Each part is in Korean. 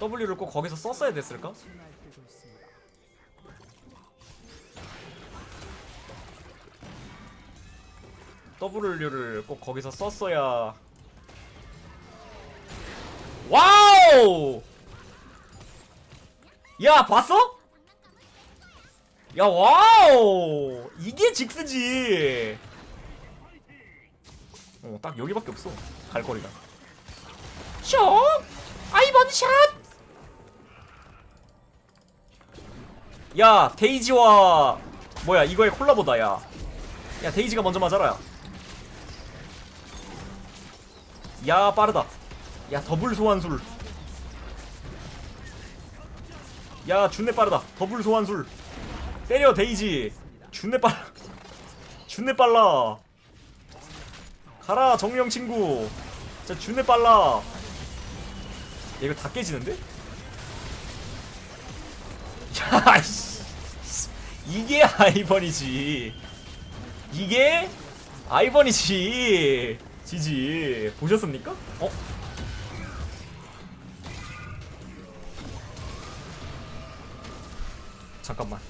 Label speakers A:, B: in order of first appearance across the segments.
A: W를 꼭 거기서 썼어야 됐을까? W를 꼭 거기서 썼어야 와우! 야 봤어? 야 와우! 이게 직스지 어 딱 여기밖에 없어 갈 거리가 쇼! 아이번 샷! 야 데이지와 뭐야 이거의 콜라보다 야. 야 데이지가 먼저 맞아라. 야 빠르다. 야 더블 소환술. 야 준내 빠르다. 더블 소환술. 때려 데이지. 준내 빨라. 준내 빨라. 가라 정령 친구. 자 준내 빨라. 야, 이거 다 깨지는데? 야, 씨. 이게 아이번이지. 이게 아이번이지. 지지. 보셨습니까? 어? 잠깐만.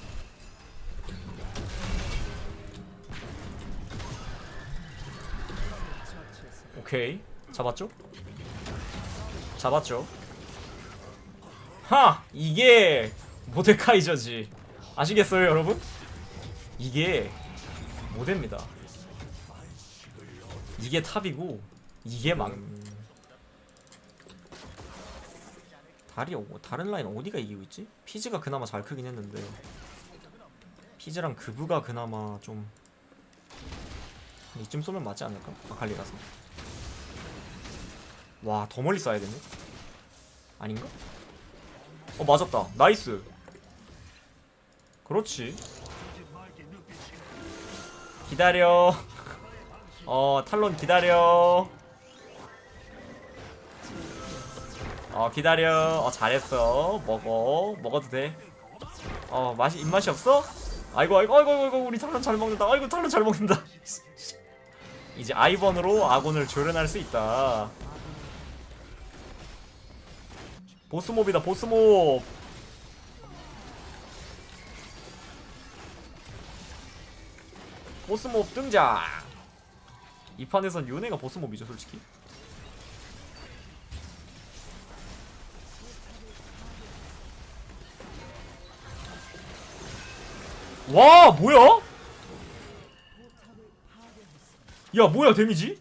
A: 오케이. 잡았죠? 잡았죠? 하! 이게 모데카이저지. 아시겠어요, 여러분? 이게 모데입니다. 이게 탑이고 이게 망. 다리 어, 다른 라인 어디가 이기고 있지? 피즈가 그나마 잘 크긴 했는데 피즈랑 그브가 그나마 좀한 이쯤 쏘면 맞지 않을까? 아칼리라서 와 더 멀리 쏴야겠네 아닌가? 어 맞았다 나이스 그렇지. 기다려. 어 탈론 기다려. 어 기다려. 어 잘했어. 먹어. 먹어도 돼어 맛이 입맛이 없어? 아이고 아이고 아이고 아이고 우리 탈론 잘 먹는다. 아이고 탈론 잘 먹는다. 이제 아이번으로 아곤을 조련할 수 있다. 보스몹이다 보스몹 보스몹 등장 이 판에선 요네가 보스몹이죠 솔직히 와 뭐야? 야 뭐야 데미지?